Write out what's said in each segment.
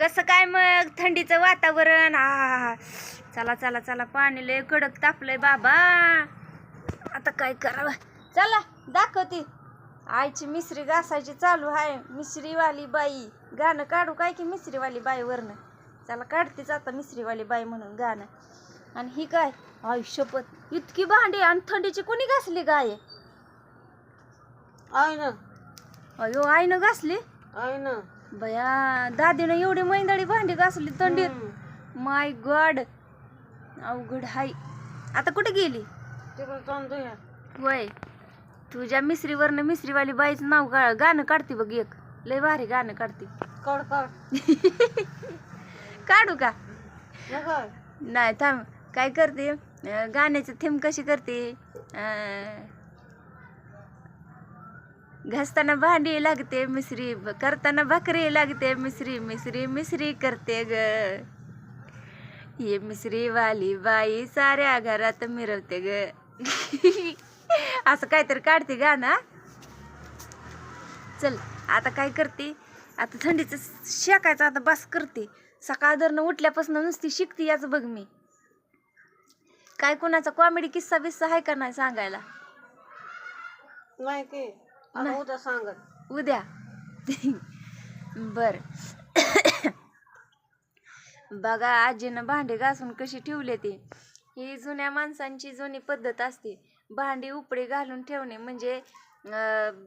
कसं काय मग थंडीचं वातावरण? आ चला चला चला पाणी लय कडक तापलंय बाबा. आता काय करावं? चला दाखवते. आईची मिसरी घासायची चालू आहे. मिसरीवाली बाई. गाणं काढू काय की मिसरीवाली बाई वरनं? चला काढतेच आता मिसरीवाली बाई म्हणून गाणं. आणि ही काय? आई शपथ. इतकी भांडी आणि थंडीची कोणी घासली गाय? आहे ना अयो आईनं घासली? आहे ना बया दादीनं एवढी मैंदळी भांडी घासली थंडीत. माय गॉड अवघड हाय. आता कुठे गेली. वय तुझ्या मिसरीवरनं मिसरीवाली बाईचं नाव गा गाणं काढते बघ एक. लय भारी गाणं काढते. काढ काढ. काढू का? नाही थांब. काय करते? गाण्याचं थीम कशी करते? घासताना भांडी लागते मिसरी ब- करताना भाकरी लागते मिसरी मिसरी मिसरी करते ग. ये मिसरी वाली बाई साऱ्या घरात मिरवते ग. असं काहीतरी काढते गाणं चल आता काय करते? आता थंडीचं शेकायचं आता बस करते. सकाळ धरणं उठल्यापासून नुसती शिकते याच बघ मी. काय कोणाचा कॉमेडी किस्सा बिस्सा आहे का नाही सांगायला? नाही की आता. उद्या सांगत उद्या. बर. बघा आजीनं भांडे घासून कशी ठेवले ते. ही जुन्या माणसांची जुनी पद्धत असते. भांडी उपडे घालून ठेवणे म्हणजे अं,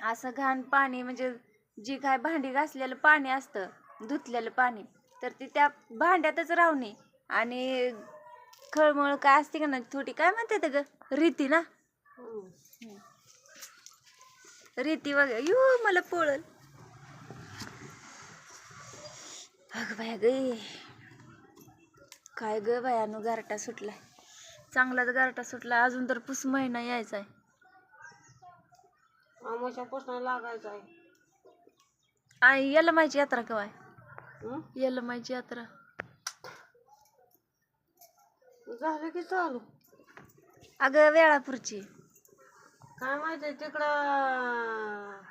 असं घाण पाणी म्हणजे जी काय भांडी घासलेलं पाणी असतं धुतलेलं पाणी तर ते त्या भांड्यातच राहणे आणि खळमळ काय असते का ना थोडी काय म्हणते ते ग रीती ना हम्म. रीती वगैरे यू मला पोळल. अग बाया गे काय ग बायानो गारटा सुटलाय. चांगलाच गारटा सुटला अजून तर पुस महिना यायचा आहे आमोशा पुसणं लागायचं आहे. आणि यलमाईची यात्रा केव्हा आहे? हं? यलमाईची यात्रा. झालं की चालू. अगं वेळापूरची. काय माहिती तिकडं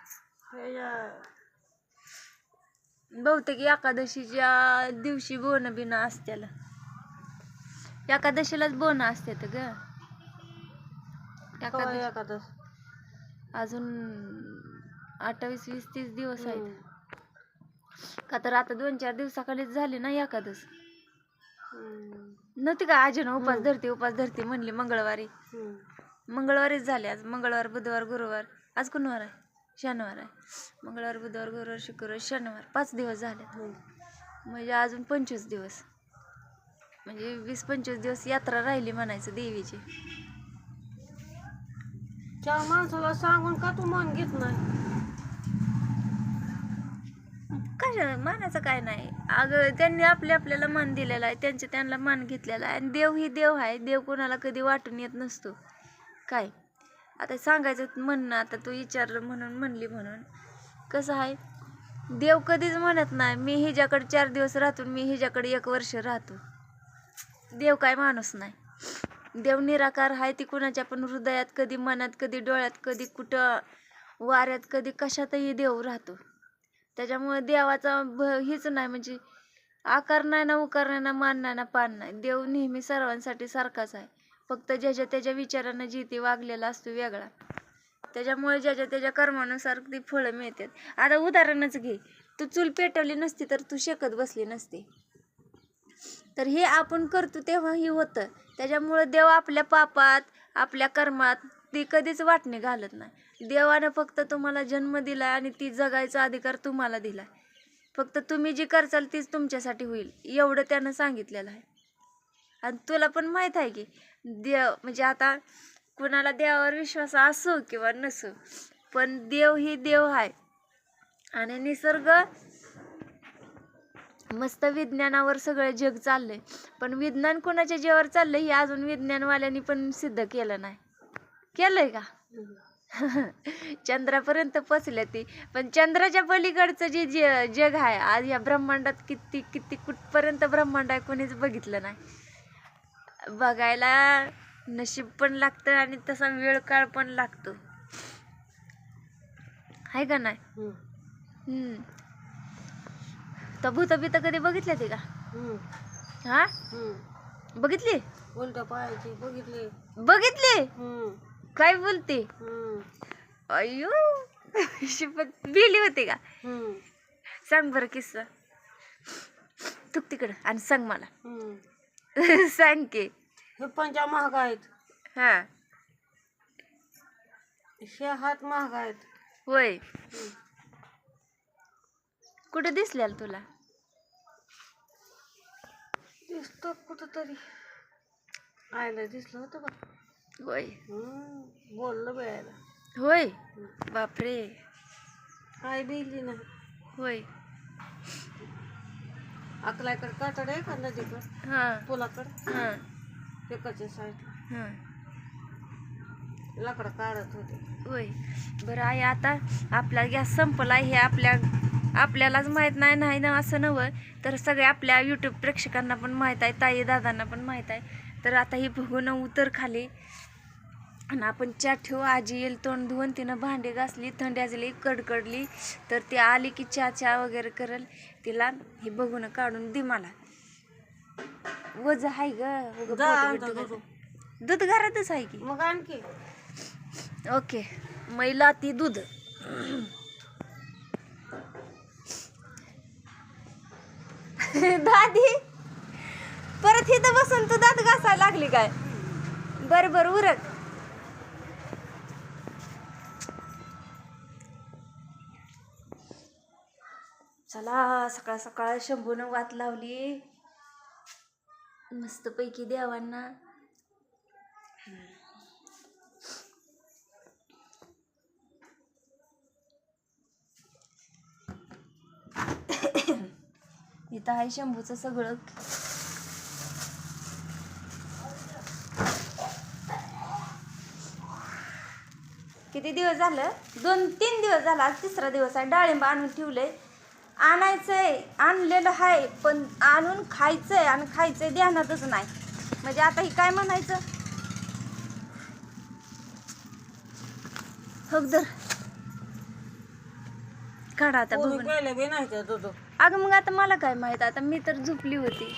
बहुतेक एकादशीच्या दिवशी बोन बिन असत्याला. एकादशीलाच बोन असतात ग. एकादशी अजून अठ्ठावीस वीस तीस दिवस आहेत. का तर आता दोन चार दिवसाखालीच झाली ना एकादश. नव्हती का आजीनं उपास. धरते उपास धरते म्हणली मंगळवारी? मंगळवारीच झाले आज. मंगळवार बुधवार गुरुवार. आज कोणवार आहे? शनिवार आहे. मंगळवार बुधवार गुरुवार शुक्रवार शनिवार. पाच दिवस झाले म्हणजे अजून पंचवीस दिवस. म्हणजे वीस पंचवीस दिवस यात्रा राहिली म्हणायचं देवीची. त्या माणसाला सांगून का तू मन घेत नाही? काय मानाचं काय नाही. अगं त्यांनी आपल्या आपल्याला मान दिलेला आहे. त्यांचे त्यांना मान घेतलेला आहे. आणि देव ही देव आहे. देव कोणाला कधी वाटून येत नसतो. काय? आता सांगायचं म्हणणं आता तू विचारलं म्हणून म्हणली म्हणून. कसं आहे? देव कधीच म्हणत नाही मी हिच्याकडे चार दिवस राहतो मी हिच्याकडे एक वर्ष राहतो. देव काय माणूस नाही. देव निराकार आहे ती कुणाच्या पण हृदयात कधी मनात कधी डोळ्यात कधी कुठं वाऱ्यात कधी कशातही देव राहतो. त्याच्यामुळे देवाचा भ हीच नाही म्हणजे आकार नाही ना उकार नाही ना मान नाही ना पान नाही. देव नेहमी सर्वांसाठी सारखाच आहे. फक्त ज्याच्या त्याच्या विचारानं जी ती वागलेला असतो वेगळा. त्याच्यामुळे ज्याच्या त्याच्या कर्मानुसार ती फळं मिळतात. आता उदाहरणच घे. तू चूल पेटवली नसती तर तू शेकत बसली नसती. तर हे आपण करतो तेव्हाही होतं. त्याच्यामुळं देव आपल्या पापात आपल्या कर्मात ती कधीच वाटणे घालत नाही. देवानं फक्त तुम्हाला जन्म दिला आणि ती जगायचा अधिकार तुम्हाला दिला फक्त तुम्ही जी करचाल तीच तुमच्यासाठी होईल. एवढं त्यानं सांगितलेलं आहे. आणि तुला पण माहीत आहे की देव म्हणजे आता कुणाला देवावर विश्वास असो किंवा नसो पण देव ही देव आहे. आणि निसर्ग मस्त विज्ञानावर सगळं जग चाललंय. पण विज्ञान कोणाच्या जीवावर चाललंय हे अजून विज्ञानवाल्यांनी पण सिद्ध केलं नाही. केलंय का? चंद्रापर्यंत पोचल्या ती. पण चंद्राच्या पलीकडचं जे जे जग आहे आज या ब्रह्मांडात किती किती कुठपर्यंत ब्रह्मांड आहे कोणीच बघितलं नाही. बघायला नशीब पण लागतं आणि तसा वेळ काळ पण लागतो. आहे का नाही. का भूत बित कधी बघितले ते का? हा. बघितली? उलट्या पायाची बघितले. बघितली? काय बोलते? अयो शपथ बिली होती का? सांग बरं किस्सा. तू तिकडं आणि सांग मला. सांग की. हे पंचा महाग आहेत. हा. हे हात महाग आहेत. होय. कुठे दिसल्याल तुला? दिसतो कुठं तरी आयला दिसलं होतं का होय. हम्म, बोललं बेळायला होय. बापरे. काय बिली नाही होय. अकलाकडे कातड आहे का नदीकडं? हा. पुलाकडं? हा. एकाच्या साईडला हा. लाकडं काढत होते. होय. बरं आहे आता आपला गॅस संपला हे आपल्या आपल्यालाच माहीत नाही नाही ना असं नवं तर सगळ्या आपल्या यूट्यूब प्रेक्षकांना पण माहीत आहे ताई दादांना पण माहीत आहे. तर आता ही बघून उतर खाली. आणि आपण चहा ठेवू. आजी येईल तोंड धुवून तिनं भांडी घासली थंडी आजली कडकडली. तर ती आली की चहा चहा वगैरे करल. तिला हे बघून काढून दे मला. वज आहे ग. दूध घरातच आहे की? मग आणखी ओके. मैला ती दूध. दादी परत इथं बसून तू दात घासायला लागली काय? बर बर उरक. चला सकाळ सकाळ शंभूनं वात लावली. मस्तपैकी देवांना. इथं आहे शंभूचं सगळं. किती दिवस झालं? दोन तीन दिवस झाला. आज तिसरा दिवस आहे. डाळिंब आणून ठेवलंय. आणायचंय आणलेलं आहे पण आणून खायचंय आणि खायचंय ध्यानातच नाही. म्हणजे आता ही काय म्हणायचं? हगदर काढा आता बघून. दूध अगं मग आता मला काय माहीत? आता मी तर झोपली होती.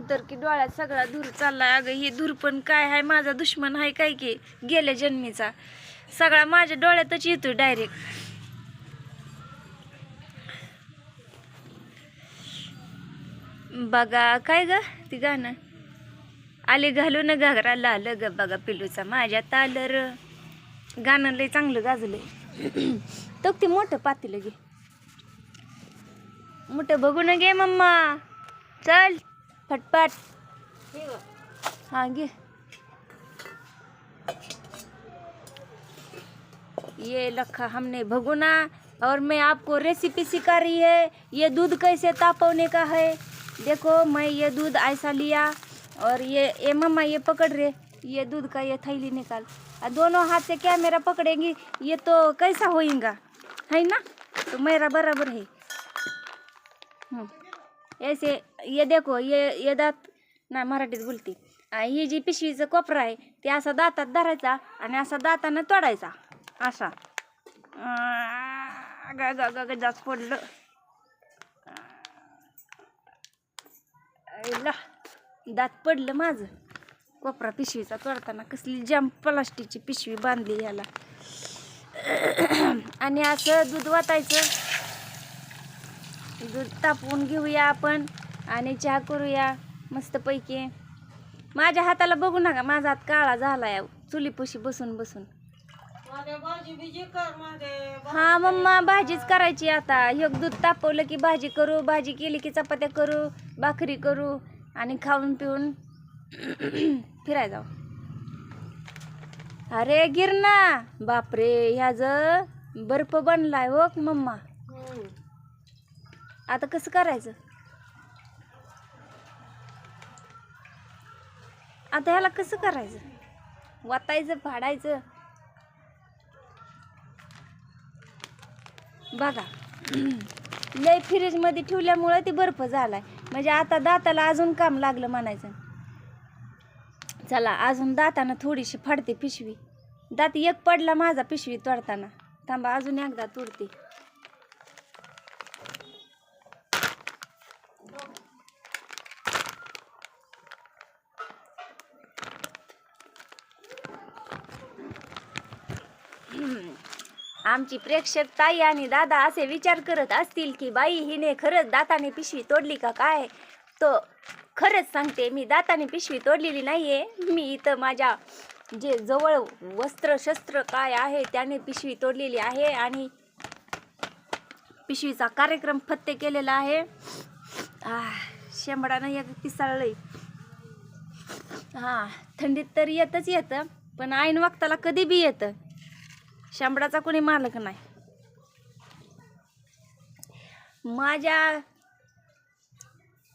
उतर की डोळ्यात सगळा धूर चाललाय. अगं हे धूर पण काय आहे माझा दुश्मन आहे काय की? गेल्या जन्मीचा. सगळा माझ्या डोळ्यातच येतो डायरेक्ट बघा काय ग ती गाणं? आले घालून घागरा लाल ग बघा पिलूचा माझ्या तालर. गाणं लय चांगलं गाजलंय. तो ते मोठं पातील घे. मोठं बघून घे मम्मा. चल. हाँ। घे ये लखा हमने भगुना और मैं आपको रेसिपी सिखा रही है। ये दूध कैसे तापवने का है? देखो मैं ये दूध ऐसा लिया और ये ये मम्मा ये पकड़ रहे। ये दूध का ये थैली निकाल। और दोनों हाथ से क्या मेरा पकड़ेंगी? ये तो कैसा होएगा? है ना? तो मेरा बराबर है। हम्म. ऐसे ये देखो ये ये दात नाही मराठीत बोलते. ही जी पिशवीचं कोपरा आहे ते असा दातात धरायचा आणि असा दातानं तोडायचा. असा. आ, ग ग पडलं. ला दात पडलं माझं. कोपरा पिशवीचा तोडताना कसली जाम प्लास्टिकची पिशवी बांधली याला. आणि असं दूध वाटायचं. दूध तापवून घेऊया आपण. आणि चहा करूया मस्तपैकी. माझ्या हाताला बघू नका माझा हात काळा झालाय चुलीपाशी बसून बसून. हा मम्मा भाजीच करायची आता. एक दूध तापवलं की भाजी करू भाजी केली की चपात्या करू भाकरी करू आणि खाऊन पिऊन फिराय जाऊ. अरे गिरणा बापरे ह्याच बर्फ बनलाय हो मम्मा. आता कसं करायचं? आता ह्याला कसं करायचं? वाटायचं फाडायचं बघा. लय फ्रीजमध्ये ठेवल्यामुळं ते बर्फ झालाय. म्हणजे आता दाताला अजून काम लागलं म्हणायचं. चला अजून दातानं थोडीशी फाडते पिशवी. दात एक पडला माझा पिशवी तोडताना. थांबा अजून एकदा तोडते. आमची प्रेक्षक ताई आणि दादा असे विचार करत असतील की बाई हिने खरंच दाताने पिशवी तोडली का काय? तो खरंच सांगते मी दाताने पिशवी तोडलेली नाही आहे मी इथं माझ्या जे जवळ वस्त्र शस्त्र काय आहे त्याने पिशवी तोडलेली आहे आणि पिशवीचा कार्यक्रम फत्ते केलेला आहे. आह, शेंबडानं एक पिसाळलंय. हां थंडीत तर येतच येतं पण ऐन वक्ताला कधी बी येतं. शेंबडाचा कोणी मालक नाही. माझ्या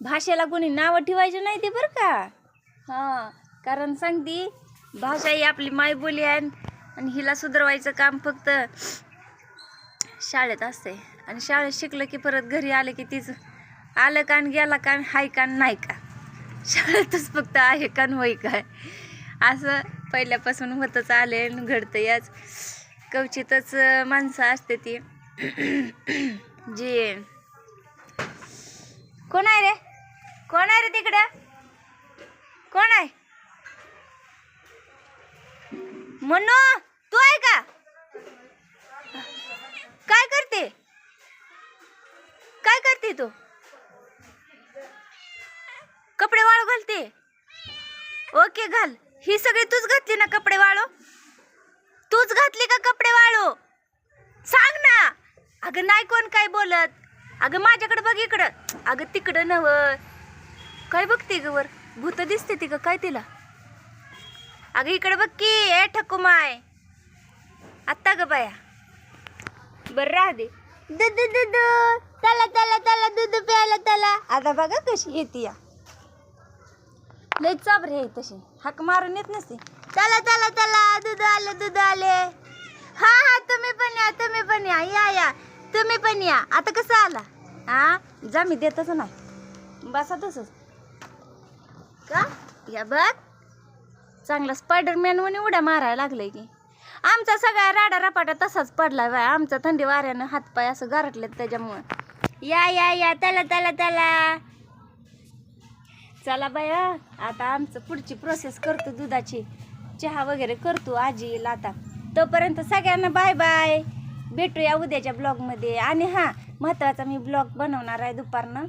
भाषेला कोणी नावं ठेवायचं नाही ते बरं का? हां कारण सांगती भाषा ही आपली मायबोली आहे आणि हिला सुधारवायचं काम फक्त शाळेत असते. आणि शाळेत शिकलं की परत घरी आलं की तीच आलं कान गेला कान हाय कान नाही का? शाळेतच फक्त आहे कान होय काय? असं पहिल्यापासून होतच आले आणि घडतं याच क्वचितच माणसं असते ती. जी कोण आहे रे? कोण आहे रे तिकडं? कोण आहे? म्हणू तू आहे का? काय करते? काय करते तू? कपडे वाळू घालते? ओके घाल. ही सगळी तूच घातली ना कपडे वाळू? तूच घातली का कपडे वाळू? सांग ना. अगं नाही कोण काय बोलत. अगं माझ्याकडे बघ इकडं. अगं तिकडं नव. काय बघते ग वर? भूत दिसते ती का काय तिला? अगं इकडं बघ की. ए ठकुमाय आत्ता ग बाया. बर राह दे. दूध दूध त्याला त्याला त्याला दूध प्यायला त्याला आता बघा कशी येते या. लय चाबरे आहे तशी हाक मारून येत नसते. चला चला चला दूध आले दूध आले. हा हा तुम्ही पण या तुम्ही पण या या या. तुम्ही पण या. आता कसं आला? हा जा मी देतच नाही. बसा तसंच. का? या बघ. चांगला स्पायडरमॅन म्हणून उड्या मारायला लागलाय की. आमचा सगळा राडा रपाटा तसाच पडला बाय. आमचा थंडी वाऱ्यानं हातपाय असं गारटलेत त्याच्यामुळं. या या या. त्याला त्याला त्याला चला बाया. आता आमचं पुढची प्रोसेस करतो दुधाची. चहा वगैरे करतो आजी येईल आता. तोपर्यंत सगळ्यांना बाय बाय भेटूया उद्याच्या ब्लॉगमध्ये आणि हां महत्त्वाचा मी ब्लॉग बनवणार आहे दुपारनं.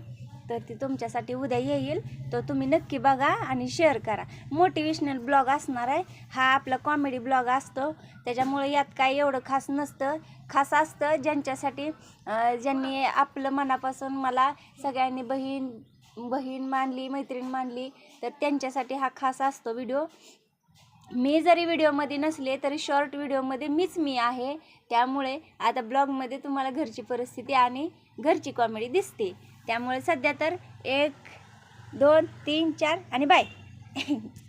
तर ती तुमच्यासाठी उद्या येईल. तो तुम्ही नक्की बघा आणि शेअर करा. मोटिवेशनल ब्लॉग असणार आहे. हा आपला कॉमेडी ब्लॉग असतो. त्याच्यामुळे यात काय एवढं खास नसतं. खास असतं ज्यांच्यासाठी ज्यांनी आपलं मनापासून मला सगळ्यांनी बहीण बहीण मानली मैत्रीण मानली तर त्यांच्यासाठी हा खास असतो व्हिडिओ मी जरी व्हिडिओमध्ये नसले तरी शॉर्ट व्हिडिओमध्ये मीच मी आहे. त्यामुळे आता ब्लॉगमध्ये तुम्हाला घरची परिस्थिती आणि घरची कॉमेडी दिसते. त्यामुळे सध्या तर एक दोन तीन चार आणि बाय